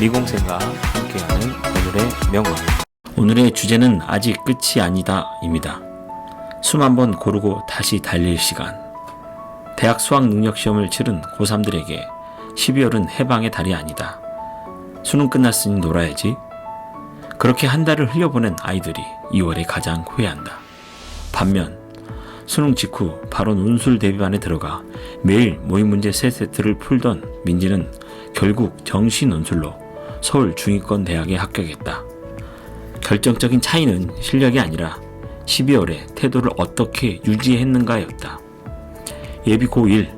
미공생과 함께하는 오늘의 명언. 오늘의 주제는 아직 끝이 아니다입니다. 숨 한 번 고르고 다시 달릴 시간. 대학 수학 능력 시험을 치른 고3들에게 12월은 해방의 달이 아니다. 수능 끝났으니 놀아야지. 그렇게 한 달을 흘려보낸 아이들이 2월에 가장 후회한다. 반면 수능 직후 바로 논술 대비반에 들어가 매일 모의 문제 세 세트를 풀던 민지는 결국 정시 논술로 서울 중위권 대학에 합격했다. 결정적인 차이는 실력이 아니라 12월에 태도를 어떻게 유지했는가였다. 예비 고1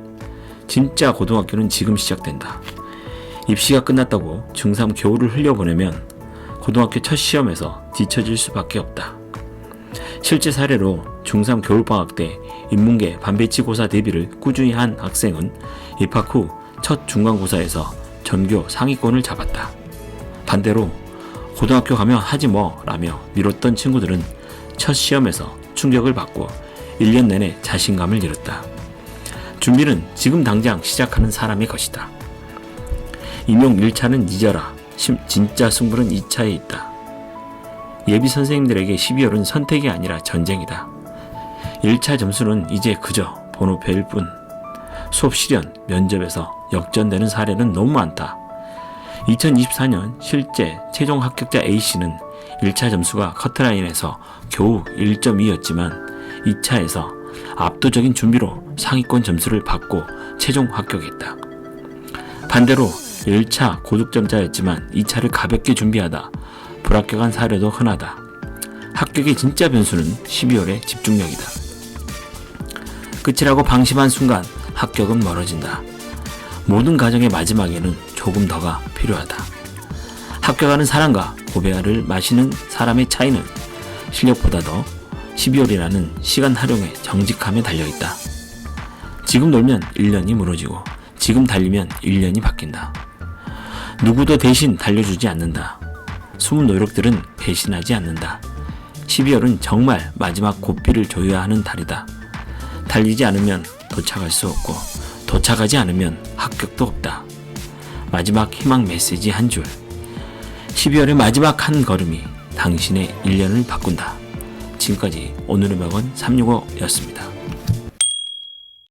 진짜 고등학교는 지금 시작된다. 입시가 끝났다고 중3 겨울을 흘려보내면 고등학교 첫 시험에서 뒤처질 수밖에 없다. 실제 사례로 중3 겨울방학 때 인문계 반배치 고사 대비를 꾸준히 한 학생은 입학 후 첫 중간고사에서 전교 상위권을 잡았다. 반대로 고등학교 가면 하지 뭐 라며 미뤘던 친구들은 첫 시험에서 충격을 받고 1년 내내 자신감을 잃었다. 준비는 지금 당장 시작하는 사람의 것이다. 임용 1차는 잊어라. 심- 진짜 승부는 2차에 있다. 예비 선생님들에게 12월은 선택이 아니라 전쟁이다. 1차 점수는 이제 그저 번호표일 뿐. 수업 실현, 면접에서 역전되는 사례는 너무 많다. 2024년 실제 최종 합격자 A씨는 1차 점수가 커트라인에서 겨우 1.2였지만 2차에서 압도적인 준비로 상위권 점수를 받고 최종 합격했다. 반대로 1차 고득점자였지만 2차를 가볍게 준비하다 불합격한 사례도 흔하다. 합격의 진짜 변수는 12월의 집중력이다. 끝이라고 방심한 순간 합격은 멀어진다. 모든 과정의 마지막에는 조금 더가 필요하다. 합격하는 사람과 고배알을 마시는 사람의 차이는 실력보다도 12월이라는 시간 활용의 정직함에 달려있다. 지금 놀면 1년이 무너지고 지금 달리면 1년이 바뀐다. 누구도 대신 달려주지 않는다. 숨은 노력들은 배신하지 않는다. 12월은 정말 마지막 고삐를 조여야 하는 달이다. 달리지 않으면 도착할 수 없고 도착하지 않으면 합격도 없다. 마지막 희망 메시지 한 줄. 12월의 마지막 한 걸음이 당신의 1년을 바꾼다. 지금까지 오늘의 명언 365였습니다.